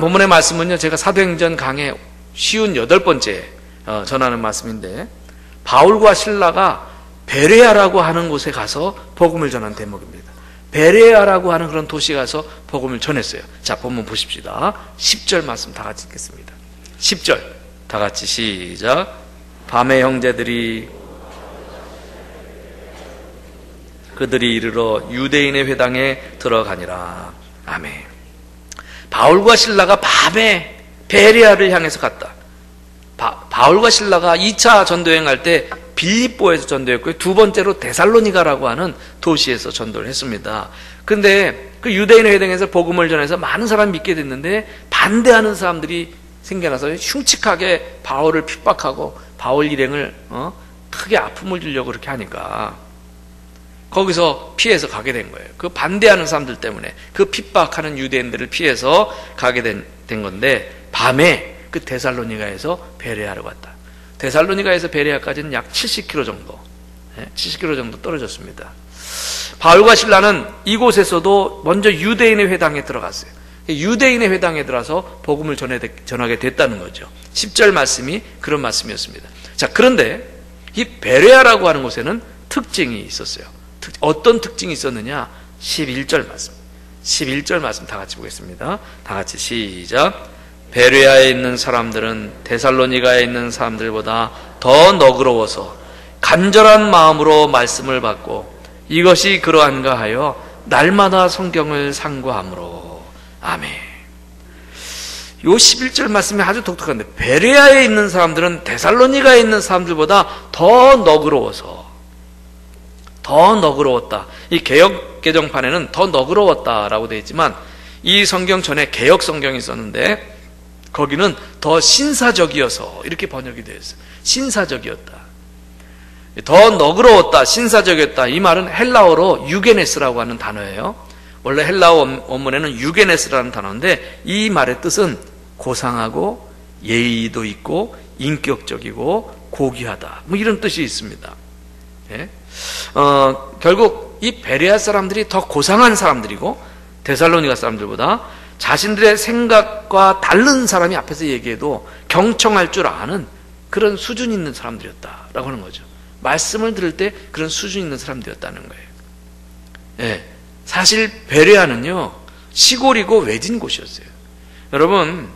오늘 본문의 말씀은요, 제가 사도행전 강의 쉬운 여덟 번째 어, 전하는 말씀인데, 바울과 신라가 베레아라고 하는 곳에 가서 복음을 전한 대목입니다. 베레아라고 하는 그런 도시 가서 복음을 전했어요. 자, 본문 보십시다. 10절 말씀 다 같이 읽겠습니다. 10절 다 같이 시작. 밤에 형제들이 그들이 이르러 유대인의 회당에 들어가니라. 아멘. 바울과 신라가 밤에 베레아를 향해서 갔다. 바, 바울과 신라가 2차 전도여행 할때 빌립보에서 전도했고요. 두 번째로 데살로니가라고 하는 도시에서 전도를 했습니다. 근데 그 유대인의 회당에서 복음을 전해서 많은 사람이 믿게 됐는데 반대하는 사람들이 생겨나서 흉측하게 바울을 핍박하고 바울 일행을 어? 크게 아픔을 주려고 그렇게 하니까 거기서 피해서 가게 된 거예요. 그 반대하는 사람들 때문에 그 핍박하는 유대인들을 피해서 가게 된, 된 건데 밤에 그 데살로니가에서 베레아로 갔다. 데살로니가에서 베레아까지는 약 70km 정도, 70km 정도 떨어졌습니다. 바울과 신라는 이곳에서도 먼저 유대인의 회당에 들어갔어요. 유대인의 회당에 들어서 복음을 전하게 됐다는 거죠. 10절 말씀이 그런 말씀이었습니다. 자, 그런데 이 베레아라고 하는 곳에는 특징이 있었어요. 어떤 특징이 있었느냐? 11절 말씀. 11절 말씀 다 같이 보겠습니다. 다 같이 시작. 베레아에 있는 사람들은 데살로니가에 있는 사람들보다 더 너그러워서 간절한 마음으로 말씀을 받고 이것이 그러한가 하여 날마다 성경을 상고함으로 아멘. 요 11절 말씀이 아주 독특한데 베레아에 있는 사람들은 데살로니가에 있는 사람들보다 더 너그러워서 더 너그러웠다. 이 개혁 개정판에는 더 너그러웠다라고 되어 있지만 이 성경 전에 개혁 성경이 있었는데 거기는 더 신사적이어서 이렇게 번역이 되어 있어요. 신사적이었다. 더 너그러웠다, 신사적이었다. 이 말은 헬라어로 유게네스라고 하는 단어예요. 원래 헬라어 원문에는 유게네스라는 단어인데 이 말의 뜻은 고상하고 예의도 있고 인격적이고 고귀하다. 뭐 이런 뜻이 있습니다. 예? 어, 결국 이 베레아 사람들이 더 고상한 사람들이고 데살로니가 사람들보다 자신들의 생각과 다른 사람이 앞에서 얘기해도 경청할 줄 아는 그런 수준 있는 사람들이었다라고 하는 거죠. 말씀을 들을 때 그런 수준 있는 사람들이었다는 거예요. 예. 사실 베레아는요 시골이고 외진 곳이었어요. 여러분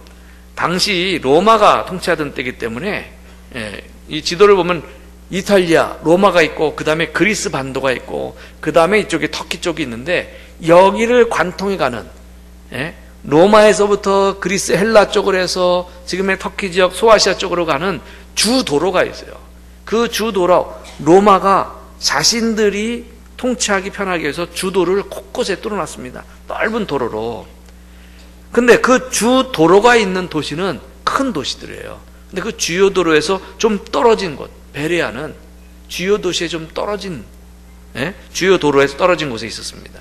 당시 로마가 통치하던 때기 때문에 예, 이 지도를 보면 이탈리아, 로마가 있고 그 다음에 그리스 반도가 있고 그 다음에 이쪽에 터키 쪽이 있는데 여기를 관통해 가는 예? 로마에서부터 그리스 헬라 쪽으로 해서 지금의 터키 지역 소아시아 쪽으로 가는 주 도로가 있어요. 그 주 도로 로마가 자신들이 통치하기 편하게 해서 주도를 곳곳에 뚫어놨습니다. 넓은 도로로. 근데 그 주 도로가 있는 도시는 큰 도시들이에요. 근데 그 주요 도로에서 좀 떨어진 곳, 베레아는 주요 도시에 좀 떨어진 예? 주요 도로에서 떨어진 곳에 있었습니다.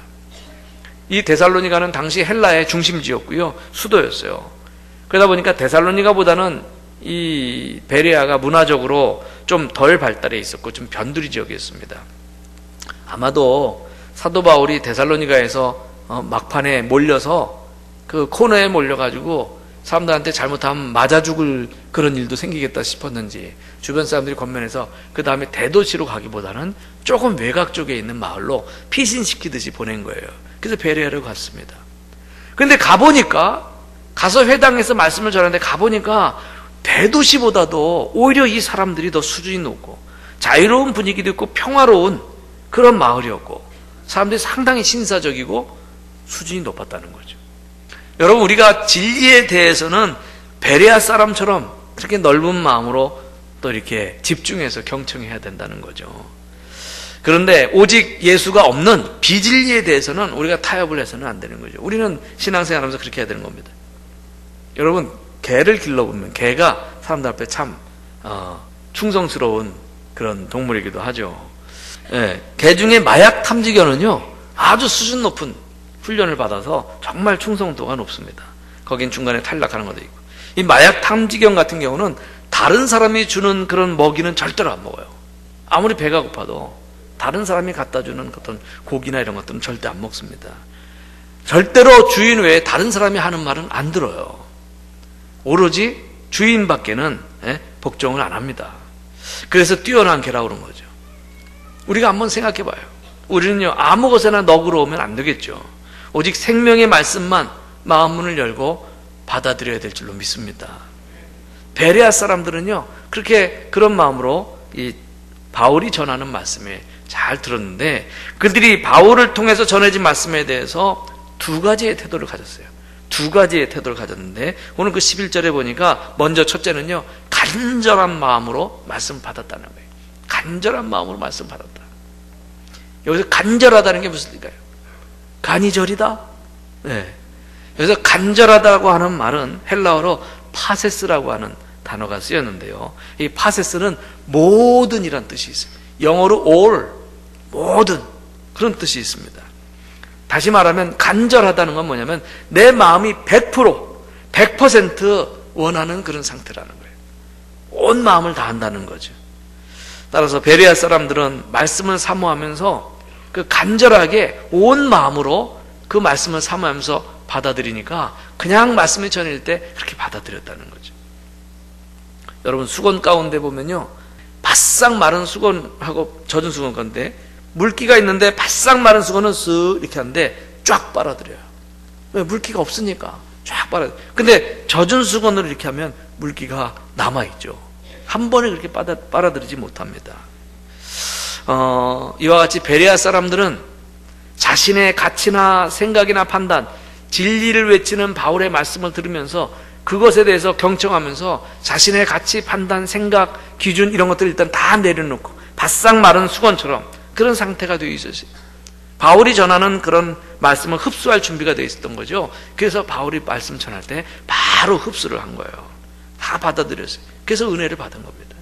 이 데살로니가는 당시 헬라의 중심지였고요. 수도였어요. 그러다 보니까 데살로니가보다는 이 베레아가 문화적으로 좀 덜 발달해 있었고 좀 변두리 지역이었습니다. 아마도 사도 바울이 데살로니가에서 어, 막판에 몰려서 그 코너에 몰려가지고 사람들한테 잘못하면 맞아 죽을 그런 일도 생기겠다 싶었는지 주변 사람들이 권면해서 그 다음에 대도시로 가기보다는 조금 외곽 쪽에 있는 마을로 피신시키듯이 보낸 거예요. 그래서 베레아를 갔습니다. 근데 가보니까 가서 회당에서 말씀을 전하는데 가보니까 대도시보다도 오히려 이 사람들이 더 수준이 높고 자유로운 분위기도 있고 평화로운 그런 마을이었고 사람들이 상당히 신사적이고 수준이 높았다는 거죠. 여러분 우리가 진리에 대해서는 베레아 사람처럼 그렇게 넓은 마음으로 또 이렇게 집중해서 경청해야 된다는 거죠. 그런데 오직 예수가 없는 비진리에 대해서는 우리가 타협을 해서는 안 되는 거죠. 우리는 신앙생활 하면서 그렇게 해야 되는 겁니다. 여러분, 개를 길러보면 개가 사람들 앞에 참 어, 충성스러운 그런 동물이기도 하죠. 예, 개 중에 마약 탐지견은요 아주 수준 높은 훈련을 받아서 정말 충성도가 높습니다. 거긴 중간에 탈락하는 것도 있고 이 마약 탐지견 같은 경우는 다른 사람이 주는 그런 먹이는 절대로 안 먹어요. 아무리 배가 고파도 다른 사람이 갖다 주는 어떤 고기나 이런 것들은 절대 안 먹습니다. 절대로 주인 외에 다른 사람이 하는 말은 안 들어요. 오로지 주인밖에는 예, 복종을 안 합니다. 그래서 뛰어난 개라고 그런 거죠. 우리가 한번 생각해 봐요. 우리는요, 아무 것에나 너그러우면 안 되겠죠. 오직 생명의 말씀만 마음 문을 열고 받아들여야 될 줄로 믿습니다. 베레아 사람들은요, 그렇게 그런 마음으로 이 바울이 전하는 말씀에 잘 들었는데 그들이 바울을 통해서 전해진 말씀에 대해서 두 가지의 태도를 가졌어요. 두 가지의 태도를 가졌는데 오늘 그 11절에 보니까 먼저 첫째는요. 간절한 마음으로 말씀 받았다는 거예요. 간절한 마음으로 말씀 받았다. 여기서 간절하다는 게 무슨 뜻일까요? 간이 절이다? 네. 여기서 간절하다고 하는 말은 헬라어로 파세스라고 하는 단어가 쓰였는데요. 이 파세스는 모든이란 뜻이 있습니다. 영어로 all, 모든 그런 뜻이 있습니다. 다시 말하면 간절하다는 건 뭐냐면 내 마음이 100% 100% 원하는 그런 상태라는 거예요. 온 마음을 다한다는 거죠. 따라서 베리아 사람들은 말씀을 사모하면서 그 간절하게 온 마음으로 그 말씀을 사모하면서 받아들이니까 그냥 말씀을 전할 때 그렇게 받아들였다는 거죠. 여러분 수건 가운데 보면요. 바싹 마른 수건하고 젖은 수건 건데 물기가 있는데 바싹 마른 수건은 쓱 이렇게 하는데 쫙 빨아들여요. 왜? 물기가 없으니까 쫙 빨아. 근데 젖은 수건으로 이렇게 하면 물기가 남아 있죠. 한 번에 그렇게 빨아, 빨아들이지 못합니다. 어, 이와 같이 베레아 사람들은 자신의 가치나 생각이나 판단, 진리를 외치는 바울의 말씀을 들으면서 그것에 대해서 경청하면서 자신의 가치, 판단, 생각, 기준 이런 것들을 일단 다 내려놓고 바싹 마른 수건처럼 그런 상태가 되어 있었어요. 바울이 전하는 그런 말씀을 흡수할 준비가 되어 있었던 거죠. 그래서 바울이 말씀 전할 때 바로 흡수를 한 거예요. 다 받아들였어요. 그래서 은혜를 받은 겁니다.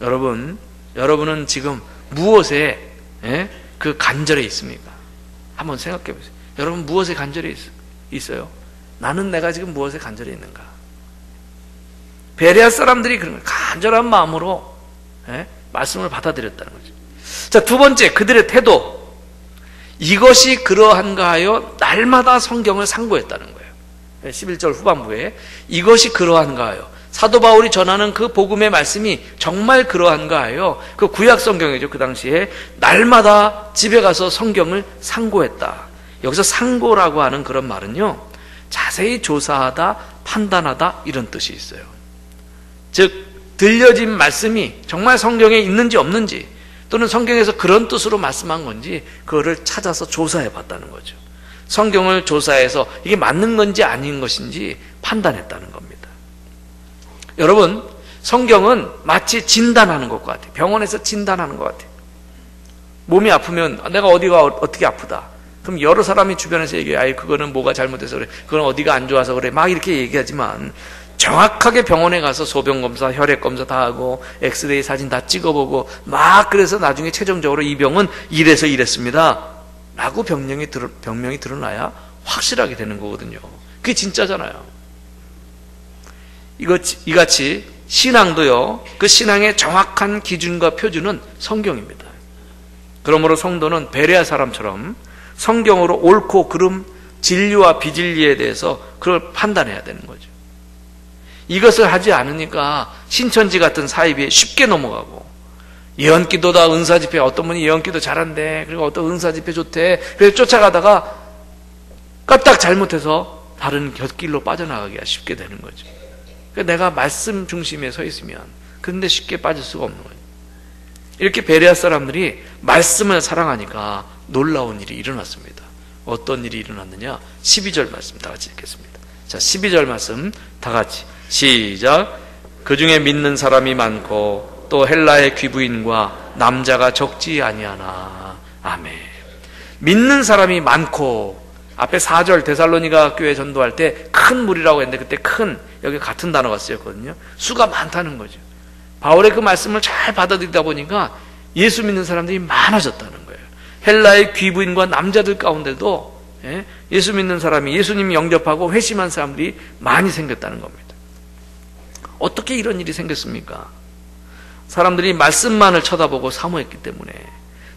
여러분, 여러분은 지금 무엇에 예? 그 간절에 있습니까? 한번 생각해 보세요. 여러분 무엇에 간절해 있어요? 나는 내가 지금 무엇에 간절해 있는가? 베레아 사람들이 그런 간절한 마음으로 예? 말씀을 받아들였다는 거죠. 자, 두 번째, 그들의 태도. 이것이 그러한가 하여 날마다 성경을 상고했다는 거예요. 11절 후반부에 이것이 그러한가 하여 사도 바울이 전하는 그 복음의 말씀이 정말 그러한가 하여 그 구약 성경이죠. 그 당시에 날마다 집에 가서 성경을 상고했다. 여기서 상고라고 하는 그런 말은요. 자세히 조사하다, 판단하다 이런 뜻이 있어요. 즉 들려진 말씀이 정말 성경에 있는지 없는지 또는 성경에서 그런 뜻으로 말씀한 건지 그거를 찾아서 조사해 봤다는 거죠. 성경을 조사해서 이게 맞는 건지 아닌 것인지 판단했다는 겁니다. 여러분, 성경은 마치 진단하는 것과 같아요. 병원에서 진단하는 것 같아요. 몸이 아프면 내가 어디가 어떻게 아프다. 그럼 여러 사람이 주변에서 얘기해. 아이, 그거는 뭐가 잘못돼서 그래. 그건 어디가 안 좋아서 그래. 막 이렇게 얘기하지만 정확하게 병원에 가서 소변 검사, 혈액 검사 다 하고 엑스레이 사진 다 찍어보고 막 그래서 나중에 최종적으로 이 병은 이래서 이랬습니다. 라고 병명이, 드러, 병명이 드러나야 확실하게 되는 거거든요. 그게 진짜잖아요. 이같이 신앙도요, 그 신앙의 정확한 기준과 표준은 성경입니다. 그러므로 성도는 베레아 사람처럼 성경으로 옳고 그름, 진리와 비진리에 대해서 그걸 판단해야 되는 거죠. 이것을 하지 않으니까 신천지 같은 사입에 쉽게 넘어가고 예언기도다 은사집회 어떤 분이 예언기도 잘한대 그리고 어떤 은사집회 좋대 그래서 쫓아가다가 까딱 잘못해서 다른 곁길로 빠져나가기가 쉽게 되는 거죠 그러니까 내가 말씀 중심에 서 있으면 그런데 쉽게 빠질 수가 없는 거예요 이렇게 베레아 사람들이 말씀을 사랑하니까 놀라운 일이 일어났습니다 어떤 일이 일어났느냐 12절 말씀 다 같이 읽겠습니다 자 12절 말씀 다 같이 시작. 그 중에 믿는 사람이 많고 또 헬라의 귀부인과 남자가 적지 아니하나. 아멘. 믿는 사람이 많고 앞에 4절 데살로니가 교회 전도할 때 큰 무리라고 했는데 그때 큰 여기 같은 단어가 쓰였거든요. 수가 많다는 거죠. 바울의 그 말씀을 잘 받아들이다 보니까 예수 믿는 사람들이 많아졌다는 거예요. 헬라의 귀부인과 남자들 가운데도 예, 예수 믿는 사람이 예수님 영접하고 회심한 사람들이 많이 생겼다는 겁니다. 어떻게 이런 일이 생겼습니까? 사람들이 말씀만을 쳐다보고 사모했기 때문에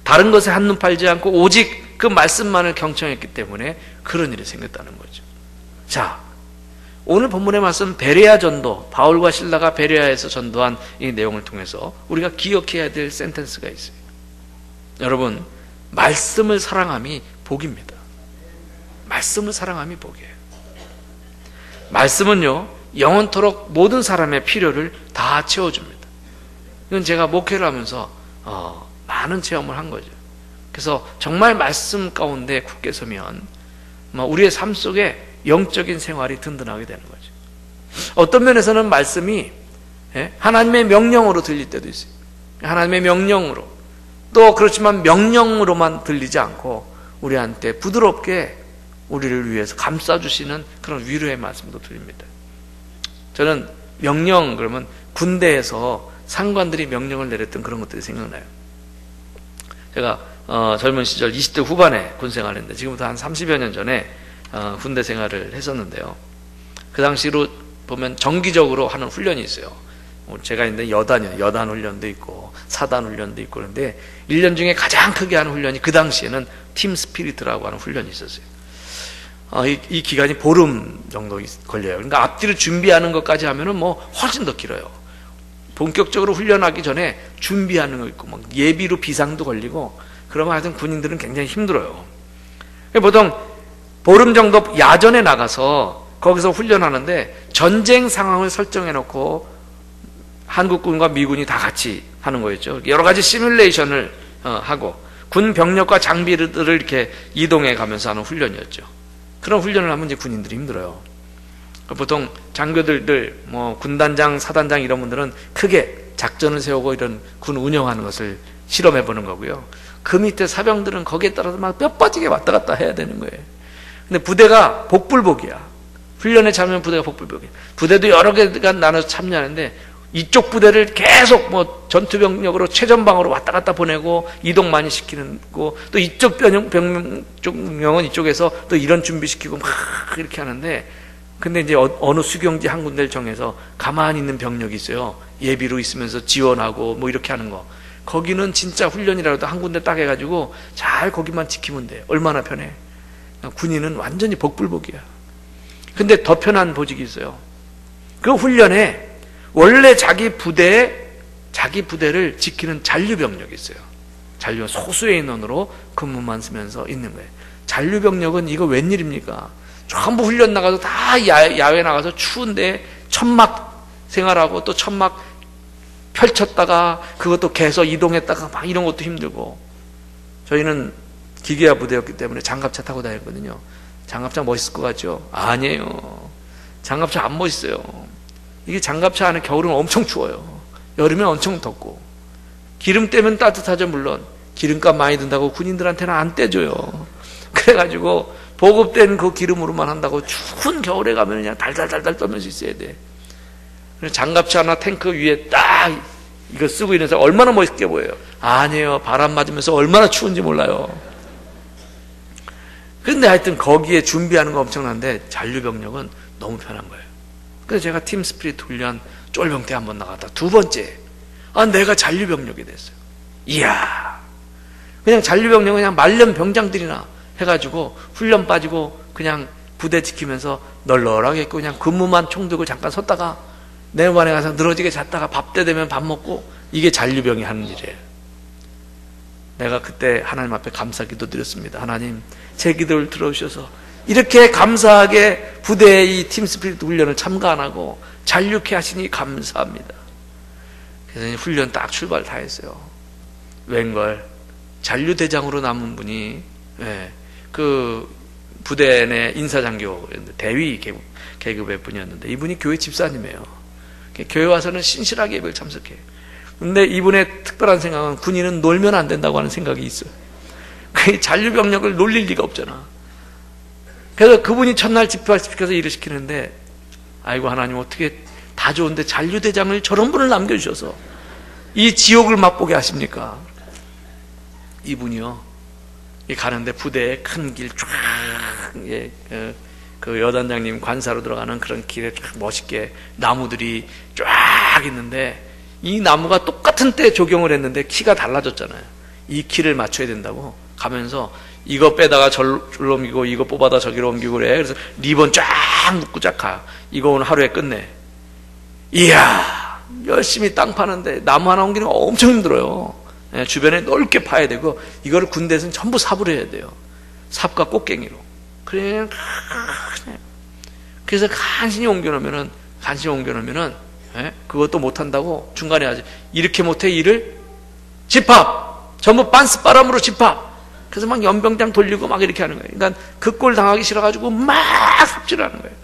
다른 것에 한눈 팔지 않고 오직 그 말씀만을 경청했기 때문에 그런 일이 생겼다는 거죠. 자, 오늘 본문의 말씀 베레아 전도, 바울과 신라가 베레아에서 전도한 이 내용을 통해서 우리가 기억해야 될 센텐스가 있어요. 여러분, 말씀을 사랑함이 복입니다. 말씀을 사랑함이 복이에요. 말씀은요, 영원토록 모든 사람의 필요를 다 채워줍니다. 이건 제가 목회를 하면서 어, 많은 체험을 한 거죠. 그래서 정말 말씀 가운데 굳게 서면 뭐 우리의 삶 속에 영적인 생활이 든든하게 되는 거죠. 어떤 면에서는 말씀이 예, 하나님의 명령으로 들릴 때도 있어요. 하나님의 명령으로. 또 그렇지만 명령으로만 들리지 않고 우리한테 부드럽게 우리를 위해서 감싸주시는 그런 위로의 말씀도 들립니다. 저는 명령 그러면 군대에서 상관들이 명령을 내렸던 그런 것들이 생각나요. 제가 어, 젊은 시절 20대 후반에 군 생활을 했는데 지금부터 한 30여 년 전에 어, 군대 생활을 했었는데요. 그 당시로 보면 정기적으로 하는 훈련이 있어요. 뭐 제가 있는데 여단이요. 여단 훈련도 있고 사단 훈련도 있고 그런데 1년 중에 가장 크게 하는 훈련이 그 당시에는 팀 스피리트라고 하는 훈련이 있었어요. 어, 이, 이, 기간이 보름 정도 걸려요. 그러니까 앞뒤를 준비하는 것까지 하면은 뭐 훨씬 더 길어요. 본격적으로 훈련하기 전에 준비하는 거 있고 막 예비로 비상도 걸리고 그러면 하여튼 군인들은 굉장히 힘들어요. 보통 보름 정도 야전에 나가서 거기서 훈련하는데 전쟁 상황을 설정해 놓고 한국군과 미군이 다 같이 하는 거였죠. 여러 가지 시뮬레이션을 어, 하고 군 병력과 장비들을 이렇게 이동해 가면서 하는 훈련이었죠. 그런 훈련을 하면 이제 군인들이 힘들어요. 보통 장교들들, 뭐 군단장, 사단장 이런 분들은 크게 작전을 세우고 이런 군 운영하는 것을 실험해 보는 거고요. 그 밑에 사병들은 거기에 따라서 막 뼈 빠지게 왔다 갔다 해야 되는 거예요. 근데 부대가 복불복이야. 훈련에 참여한 부대가 복불복이야. 부대도 여러 개가 나눠서 참여하는데 이쪽 부대를 계속 뭐 전투병력으로 최전방으로 왔다 갔다 보내고 이동 많이 시키는 거, 또 이쪽 병, 병, 병은 이쪽에서 또 이런 준비시키고 막 이렇게 하는데 근데 이제 어, 느 수경지 한 군데를 정해서 가만히 있는 병력이 있어요. 예비로 있으면서 지원하고 뭐 이렇게 하는 거. 거기는 진짜 훈련이라도 한 군데 딱 해가지고 잘 거기만 지키면 돼. 얼마나 편해. 군인은 완전히 복불복이야. 근데 더 편한 보직이 있어요. 그 훈련에 원래 자기 부대에 자기 부대를 지키는 잔류병력이 있어요. 잔류 소수의 인원으로 근무만 쓰면서 있는 거예요. 잔류병력은 이거 웬일입니까? 전부 훈련 나가서 다 야외 나가서 추운데 천막 생활하고 또 천막 펼쳤다가 그것도 계속 이동했다가 막 이런 것도 힘들고 저희는 기계화 부대였기 때문에 장갑차 타고 다녔거든요. 장갑차 멋있을 것 같죠? 아니에요. 장갑차 안 멋있어요. 이게 장갑차 안에 겨울은 엄청 추워요. 여름엔 엄청 덥고. 기름 떼면 따뜻하죠, 물론. 기름값 많이 든다고 군인들한테는 안 떼줘요. 그래가지고 보급된 그 기름으로만 한다고 추운 겨울에 가면 그냥 달달달달 떨면서 있어야 돼. 장갑차 하나 탱크 위에 딱 이거 쓰고 있는 사람 얼마나 멋있게 보여요. 아니에요. 바람 맞으면서 얼마나 추운지 몰라요. 근데 하여튼 거기에 준비하는 거 엄청난데 잔류병력은 너무 편한 거예요. 그래서 제가 팀 스피릿 훈련 쫄병대 한번 나갔다. 두 번째. 아, 내가 잔류병력이 됐어요. 이야. 그냥 잔류병력 그냥 말년 병장들이나 해가지고 훈련 빠지고 그냥 부대 지키면서 널널하게 있고 그냥 근무만 총 들고 잠깐 섰다가 내반에 가서 늘어지게 잤다가 밥 때 되면 밥 먹고 이게 잔류병이 하는 일이에요. 내가 그때 하나님 앞에 감사 기도 드렸습니다. 하나님, 제 기도를 들어주셔서 이렇게 감사하게 부대의 이 팀스피릿 훈련을 참가 안 하고 잔류케 하시니 감사합니다. 그래서 훈련 딱 출발 다 했어요. 웬걸 잔류대장으로 남은 분이 예, 그 부대 내 인사장교 대위 계급의 분이었는데 이분이 교회 집사님이에요. 교회 와서는 신실하게 예배를 참석해요. 근데 이분의 특별한 생각은 군인은 놀면 안 된다고 하는 생각이 있어요. 그 잔류병력을 놀릴 리가 없잖아. 그래서 그분이 첫날 집회시켜서 일을 시키는데, 아이고, 하나님 어떻게 다 좋은데 잔류대장을 저런 분을 남겨주셔서 이 지옥을 맛보게 하십니까? 이분이요. 가는데 부대에 큰 길 쫙, 예, 어, 그 여단장님 관사로 들어가는 그런 길에 쫙 멋있게 나무들이 쫙 있는데 이 나무가 똑같은 때 조경을 했는데 키가 달라졌잖아요. 이 키를 맞춰야 된다고 가면서 이거 빼다가 절로 옮기고 이거 뽑아다 저기로 옮기고 그래. 그래서 리본 쫙 묶고 쫙 가. 이거 오늘 하루에 끝내. 이야 열심히 땅 파는데 나무 하나 옮기는 거 엄청 힘들어요. 예, 주변에 넓게 파야 되고 이거를 군대에서는 전부 삽으로 해야 돼요. 삽과 꽃갱이로. 그래 그래서 간신히 옮겨놓으면은 간신히 옮겨놓으면은 예? 그것도 못한다고 중간에 하지. 이렇게 못해 일을? 집합! 전부 빤스 바람으로 집합! 그래서 막 연병장 돌리고 막 이렇게 하는 거예요. 그러니까 그 꼴 당하기 싫어가지고 막 삽질하는 거예요.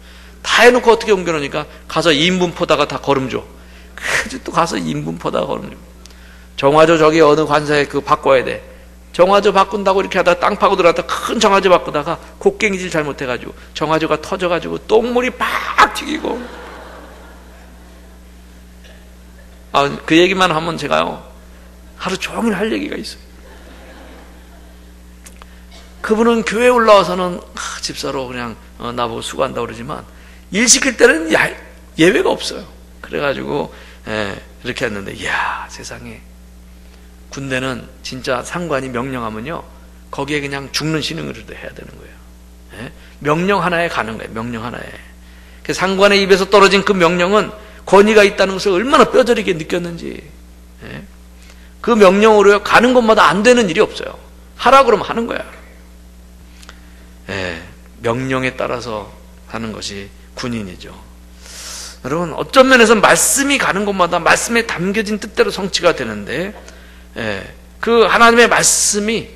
다 해놓고 어떻게 옮겨놓으니까 가서 인분 포다가 다 걸음 줘. 그래서 또 가서 인분 포다가 걸음 줘. 정화조 저기 어느 관사에 그 바꿔야 돼. 정화조 바꾼다고 이렇게 하다가 땅 파고 들어갔다 큰 정화조 바꾸다가 곡괭이질 잘못해가지고 정화조가 터져가지고 똥물이 팍 튀기고 아, 그 얘기만 하면 제가요 하루 종일 할 얘기가 있어요 그분은 교회 올라와서는 아, 집사로 그냥 어, 나보고 수고한다 그러지만 일 시킬 때는 야, 예외가 없어요 그래가지고 예, 이렇게 했는데 이야 세상에 군대는 진짜 상관이 명령하면요 거기에 그냥 죽는 신흥을 해야 되는 거예요. 예? 명령 하나에 가는 거예요. 명령 하나에. 그 상관의 입에서 떨어진 그 명령은 권위가 있다는 것을 얼마나 뼈저리게 느꼈는지. 예? 그 명령으로 가는 곳마다 안 되는 일이 없어요. 하라 그러면 하는 거야. 예, 명령에 따라서 하는 것이 군인이죠. 여러분 어떤 면에서 말씀이 가는 곳마다 말씀에 담겨진 뜻대로 성취가 되는데 예, 그 하나님의 말씀이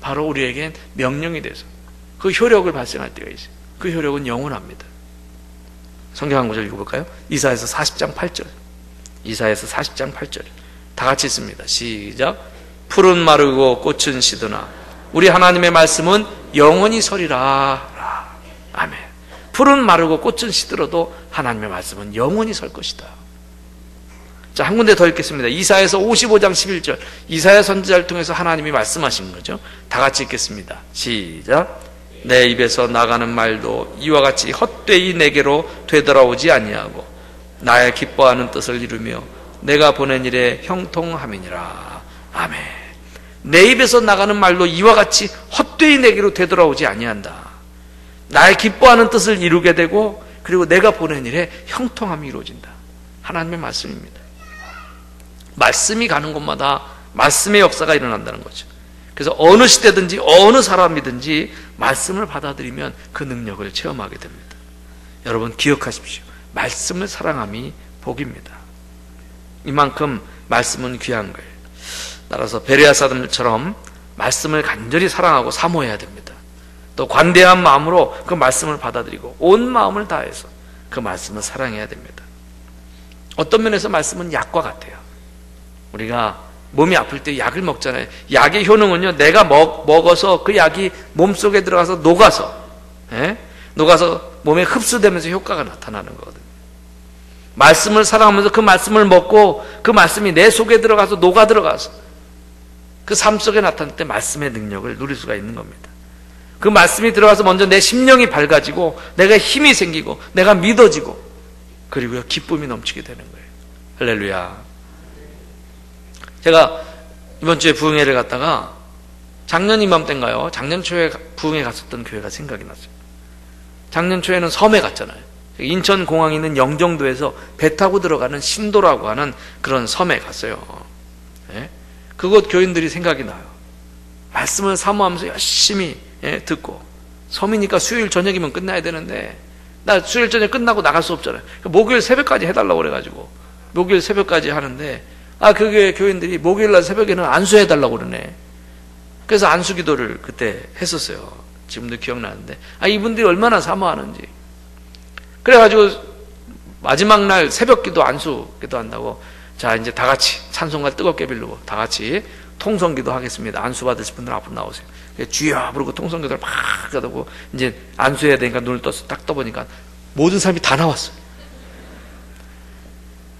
바로 우리에겐 명령이 돼서 그 효력을 발생할 때가 있어요. 그 효력은 영원합니다. 성경 한 구절 읽어볼까요? 이사에서 40장 8절. 이사에서 40장 8절. 다 같이 있습니다. 시작. 푸른 마르고 꽃은 시드나 우리 하나님의 말씀은 영원히 서리라. 아멘. 푸른 마르고 꽃은 시들어도 하나님의 말씀은 영원히 설 것이다. 자, 한 군데 더 읽겠습니다. 이사에서 55장 11절. 이사야 선지자를 통해서 하나님이 말씀하신 거죠. 다 같이 읽겠습니다. 시작. 내 입에서 나가는 말도 이와 같이 헛되이 내게로 되돌아오지 아니하고 나의 기뻐하는 뜻을 이루며 내가 보낸 일에 형통함이니라. 아멘. 내 입에서 나가는 말도 이와 같이 헛되이 내게로 되돌아오지 아니한다. 나의 기뻐하는 뜻을 이루게 되고 그리고 내가 보낸 일에 형통함이 이루어진다. 하나님의 말씀입니다. 말씀이 가는 곳마다 말씀의 역사가 일어난다는 거죠. 그래서 어느 시대든지 어느 사람이든지 말씀을 받아들이면 그 능력을 체험하게 됩니다. 여러분 기억하십시오. 말씀을 사랑함이 복입니다. 이만큼 말씀은 귀한 거예요. 따라서 베레아 사람들처럼 말씀을 간절히 사랑하고 사모해야 됩니다. 또 관대한 마음으로 그 말씀을 받아들이고 온 마음을 다해서 그 말씀을 사랑해야 됩니다. 어떤 면에서 말씀은 약과 같아요. 우리가 몸이 아플 때 약을 먹잖아요. 약의 효능은요, 내가 먹, 먹어서 그 약이 몸 속에 들어가서 녹아서, 예? 녹아서 몸에 흡수되면서 효과가 나타나는 거거든요. 말씀을 사랑하면서 그 말씀을 먹고 그 말씀이 내 속에 들어가서 녹아 들어가서 그 삶 속에 나타날 때 말씀의 능력을 누릴 수가 있는 겁니다. 그 말씀이 들어가서 먼저 내 심령이 밝아지고 내가 힘이 생기고 내가 믿어지고 그리고 기쁨이 넘치게 되는 거예요. 할렐루야. 제가 이번 주에 부흥회를 갔다가 작년 이맘때인가요? 작년 초에 부흥회 갔었던 교회가 생각이 났어요. 작년 초에는 섬에 갔잖아요. 인천 공항에 있는 영종도에서 배 타고 들어가는 신도라고 하는 그런 섬에 갔어요. 예? 그곳 교인들이 생각이 나요. 말씀을 사모하면서 열심히 예, 듣고 섬이니까 수요일 저녁이면 끝나야 되는데 나 수요일 저녁 끝나고 나갈 수 없잖아요. 목요일 새벽까지 해달라고 그래가지고 목요일 새벽까지 하는데 아, 그게 교인들이 목요일날 새벽에는 안수해달라고 그러네. 그래서 안수 기도를 그때 했었어요. 지금도 기억나는데. 아, 이분들이 얼마나 사모하는지. 그래가지고 마지막 날 새벽 기도 안수 기도 한다고 자, 이제 다 같이 찬송가 뜨겁게 빌르고 다 같이 통성 기도 하겠습니다. 안수 받으실 분들 앞으로 나오세요. 주여 부르고 통성 기도를 막 하고 이제 안수해야 되니까 눈을 떠서 딱 떠보니까 모든 사람이 다 나왔어요.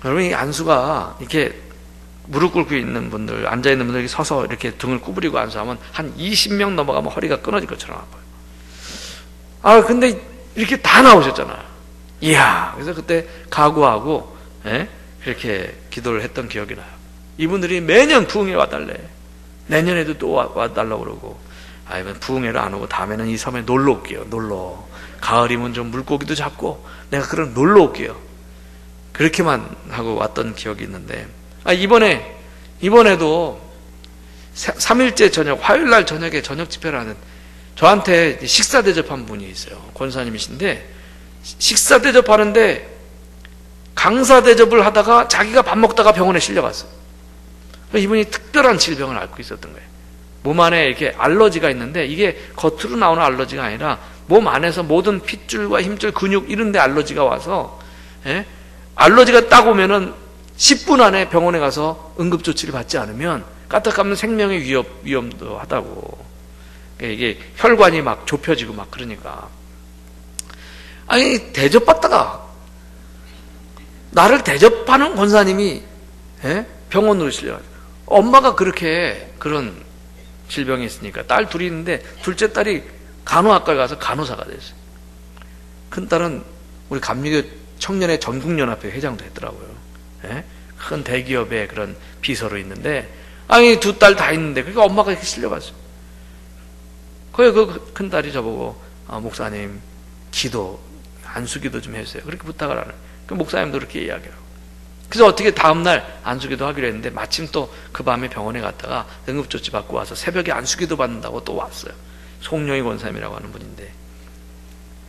여러분 이 안수가 이렇게 무릎 꿇고 있는 분들, 앉아 있는 분들이 서서 이렇게 등을 구부리고 앉아하면 한 20명 넘어가면 허리가 끊어질 것처럼 아파요. 아, 근데 이렇게 다 나오셨잖아요. 이야, 그래서 그때 각오하고, 예? 그렇게 기도를 했던 기억이 나요. 이분들이 매년 부흥에 와달래. 내년에도 또 와, 와달라고 그러고. 아, 이번 부흥회를 안 오고 다음에는 이 섬에 놀러 올게요. 놀러. 가을이면 좀 물고기도 잡고 내가 그럼 놀러 올게요. 그렇게만 하고 왔던 기억이 있는데 아, 이번에 이번에도 3일째 저녁 화요일 날 저녁에 저녁 집회를 하는 저한테 식사 대접한 분이 있어요. 권사님이신데 식사 대접하는데 강사 대접을 하다가 자기가 밥 먹다가 병원에 실려갔어요. 이분이 특별한 질병을 앓고 있었던 거예요. 몸 안에 이렇게 알러지가 있는데 이게 겉으로 나오는 알러지가 아니라 몸 안에서 모든 핏줄과 힘줄, 근육 이런 데 알러지가 와서 예? 알러지가 딱 오면은 10분 안에 병원에 가서 응급조치를 받지 않으면 까딱하면 생명의 위협, 위험도 하다고. 그러니까 이게 혈관이 막 좁혀지고 막 그러니까. 아니, 대접받다가 나를 대접하는 권사님이 예? 병원으로 실려. 엄마가 그렇게 그런 질병이 있으니까 딸 둘이 있는데 둘째 딸이 간호학과에 가서 간호사가 됐어요. 큰 딸은 우리 감리교 청년의 전국연합회 회장도 했더라고요. 예? 큰 대기업의 그런 비서로 있는데 아니 두 딸 다 있는데 그러니까 엄마가 이렇게 실려갔어요. 거기 그큰 딸이 저보고 아, 목사님 기도 안수기도 좀 해주세요. 그렇게 부탁을 하는. 그 목사님도 그렇게 이야기하고. 그래서 어떻게 다음날 안수기도 하기로 했는데 마침 또 그 밤에 병원에 갔다가 응급조치 받고 와서 새벽에 안수기도 받는다고 또 왔어요. 송영희 권사님이라고 하는 분인데.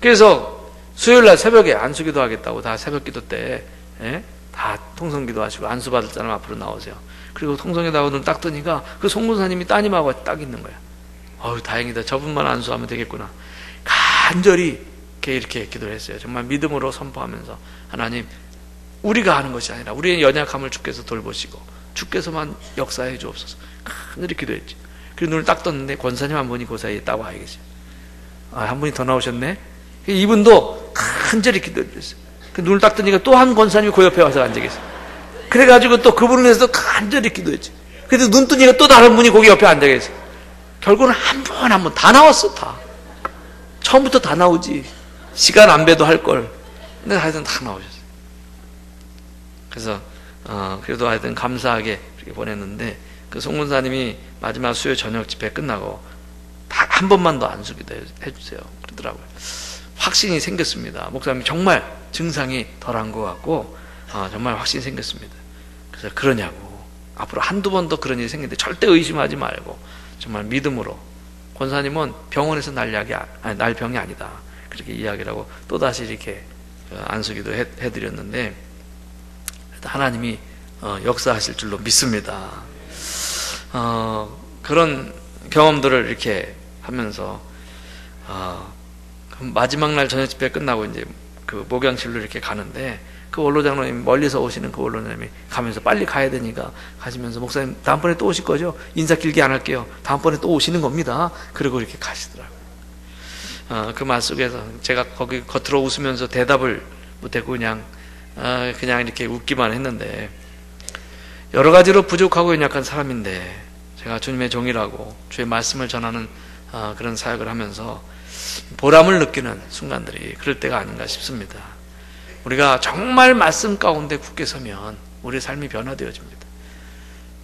그래서 수요일 날 새벽에 안수기도 하겠다고 다 새벽 기도 때, 예? 다 통성기도 하시고 안수 받을 사람 앞으로 나오세요. 그리고 통성기도 하고 눈딱 뜨니까 그 송군사님이 따님하고 딱 있는 거야. 어우, 다행이다. 저분만 안수하면 되겠구나. 간절히 이렇게, 이렇게 기도를 했어요. 정말 믿음으로 선포하면서 하나님, 우리가 하는 것이 아니라 우리의 연약함을 주께서 돌보시고 주께서만 역사해 주옵소서. 간절히 기도했지. 그리고 눈을 딱 떴는데 권사님 한 분이 그 사이에 딱와 계세요. 아, 한 분이 더 나오셨네. 이분도 간절히 기도했어요. 그 눈을 딱 뜨니까 또 한 권사님이 그 옆에 와서 앉아 계세요. 그래가지고 또 그분을 위해서 간절히 기도했지. 그래도 눈 뜨니까 또 다른 분이 거기 옆에 앉아 계세요. 결국은 한 번 한 번 다 나왔어 다. 처음부터 다 나오지. 시간 안 배도 할 걸. 근데 하여튼 다 나오셨어요. 그래서 어, 그래도 하여튼 감사하게 이렇게 보냈는데 그 송문사님이 마지막 수요 저녁 집회 끝나고 다 한 번만 더 안수기도 해주세요. 그러더라고요. 확신이 생겼습니다. 목사님 정말 증상이 덜한 것 같고 어, 정말 확신이 생겼습니다. 그래서 그러냐고 앞으로 한두 번 더 그런 일이 생기는데 절대 의심하지 말고 정말 믿음으로 권사님은 병원에서 날 약이 아니, 날 병이 아니다 그렇게 이야기를 하고 또 다시 이렇게 어, 안수기도 해, 해드렸는데 하나님이 어, 역사하실 줄로 믿습니다. 어, 그런 경험들을 이렇게 하면서 어, 마지막 날 저녁 집회 끝나고 이제 그 목양실로 이렇게 가는데 그 원로 장로님 멀리서 오시는 그 원로장님이 가면서 빨리 가야 되니까 가시면서 목사님 다음번에 또 오실 거죠? 인사 길게 안 할게요. 다음번에 또 오시는 겁니다. 그리고 이렇게 가시더라고요. 어, 그말 속에서 제가 거기 겉으로 웃으면서 대답을 못했고 그냥 어, 그냥 이렇게 웃기만 했는데 여러 가지로 부족하고 연약한 사람인데 제가 주님의 종이라고 주의 말씀을 전하는 어, 그런 사역을 하면서 보람을 느끼는 순간들이 그럴 때가 아닌가 싶습니다. 우리가 정말 말씀 가운데 굳게 서면 우리의 삶이 변화되어집니다.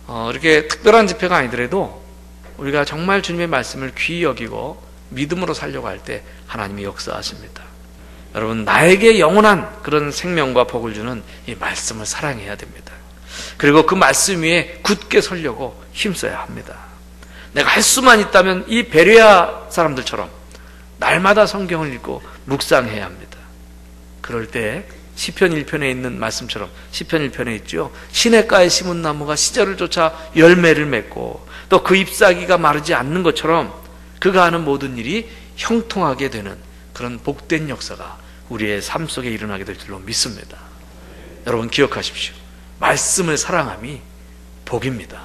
어, 이렇게 특별한 집회가 아니더라도 우리가 정말 주님의 말씀을 귀히 여기고 믿음으로 살려고 할 때 하나님이 역사하십니다. 여러분, 나에게 영원한 그런 생명과 복을 주는 이 말씀을 사랑해야 됩니다. 그리고 그 말씀 위에 굳게 서려고 힘써야 합니다. 내가 할 수만 있다면 이 베레아 사람들처럼 날마다 성경을 읽고 묵상해야 합니다. 그럴 때 시편 1편에 있는 말씀처럼 시편 1편에 있죠. 시냇가에 심은 나무가 시절을 쫓아 열매를 맺고 또 그 잎사귀가 마르지 않는 것처럼 그가 하는 모든 일이 형통하게 되는 그런 복된 역사가 우리의 삶 속에 일어나게 될 줄로 믿습니다. 여러분 기억하십시오. 말씀을 사랑함이 복입니다.